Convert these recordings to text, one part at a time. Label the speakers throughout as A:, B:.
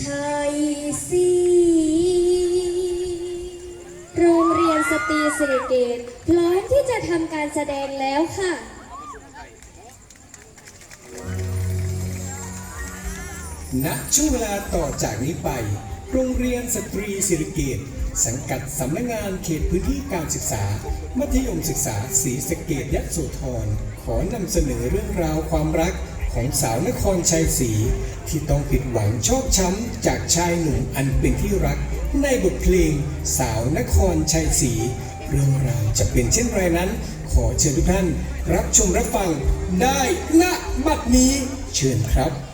A: ชัยศรีโรงเรียนสตรีสิริเกตพร้อมที่จะทำการแสดงแล้วค่ะ
B: ณช่วงเวลาต่อจากนี้ไป โรงเรียนสตรีศิริเกตสังกัดสำนักงานเขตพื้นที่การศึกษา มัธยมศึกษาศรีสะเกดยะโสธรขอนำเสนอเรื่องราวความรัก ของสาวนครชัยศรีที่ต้องผิดหวังชอกช้ำจากชายหนุ่มอันเป็นที่รัก ในบทเพลงสาวนครชัยศรีเรื่องราวจะเป็นเช่นไรนั้น ขอเชิญทุกท่าน รับชมรับฟังได้ณบัดนี้เชิญครับ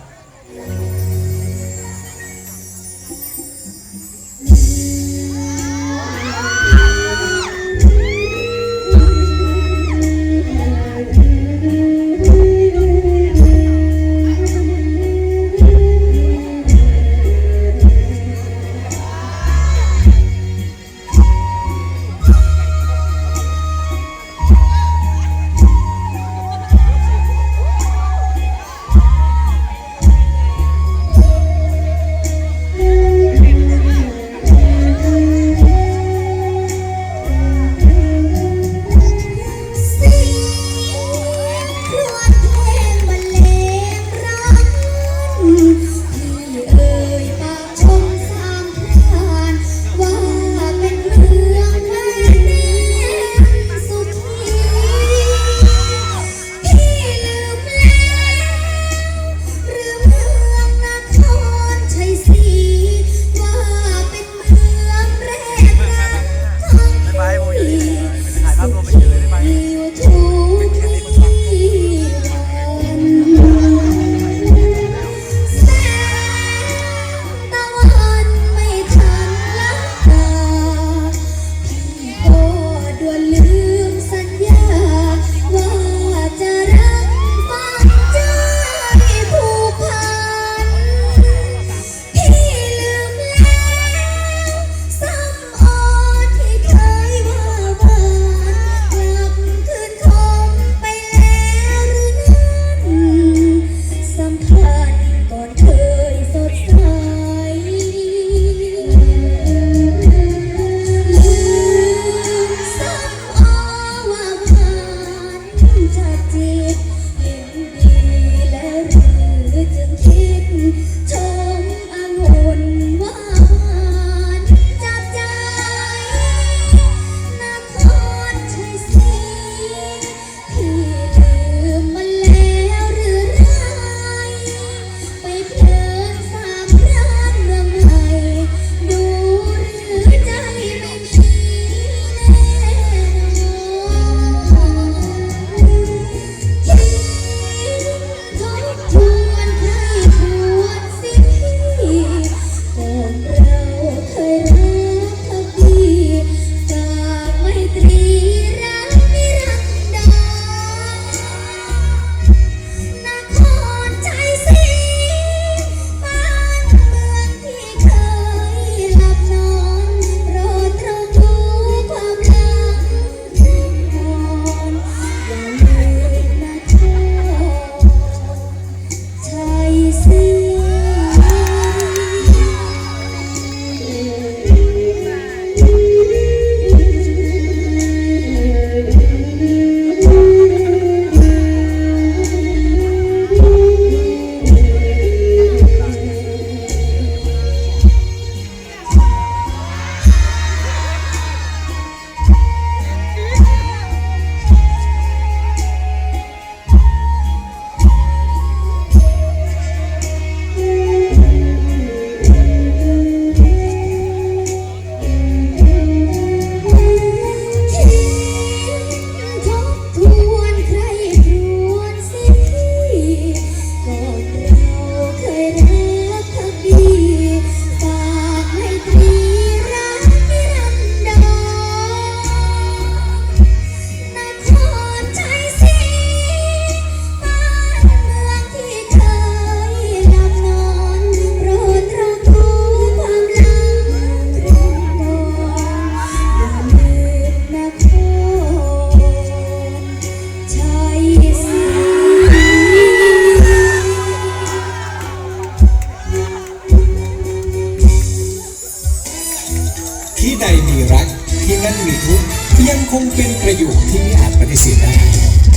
B: ใจมีรักที่นั่นมีทุกยังคงเป็นประโยคที่ไม่อาจปฏิเสธได้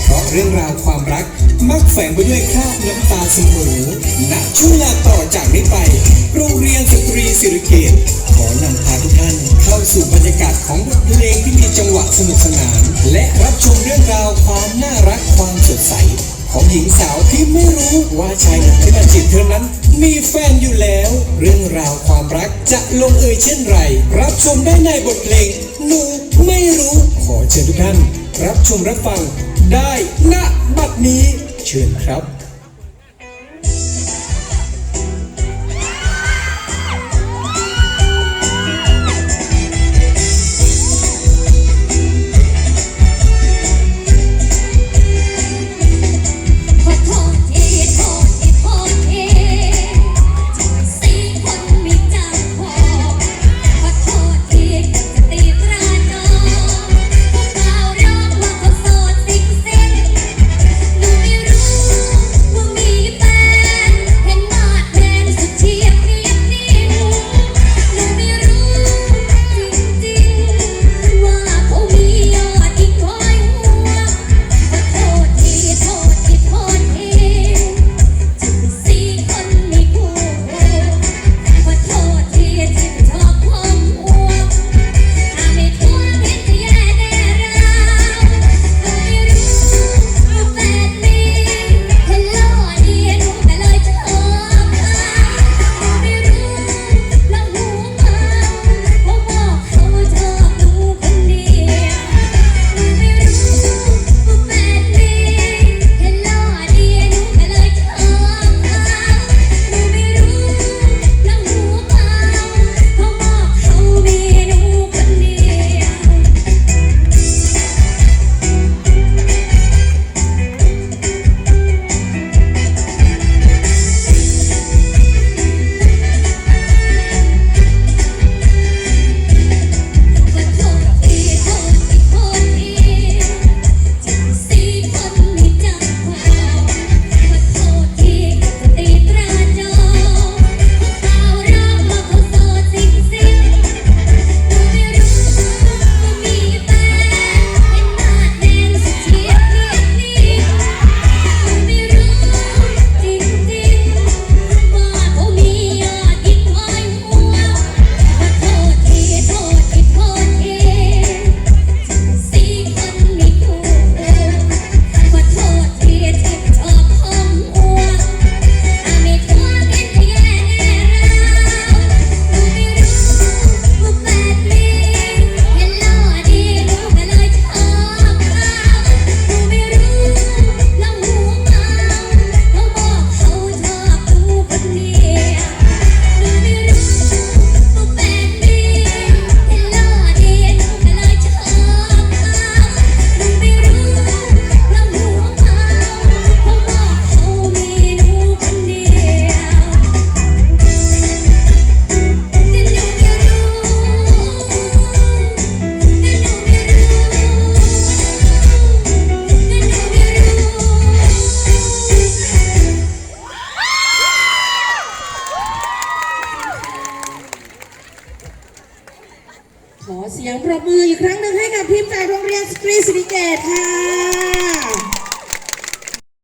B: เพราะเรื่องราวความรักมักแฝงไปด้วยคราบน้ำตาเสมอณช่วงเวลาต่อจากนี้ไป โรงเรียนสตรีสิริเกตขอนำพาทุกท่านเข้าสู่บรรยากาศของบทเพลงที่มีจังหวะสนุกสนาน และรับชมเรื่องราวความน่ารักความสดใส ของหญิงสาวที่ไม่รู้ว่าชายหนุ่มที่มาจีบเธอนั้น มีแฟนอยู่แล้ว เรื่องราวความรักจะลงเอยเช่นไร รับชมได้ในบทเพลงหนูไม่รู้ขอเชิญทุกท่าน รับชมรับฟังได้ณบัดนี้ เชิญครับ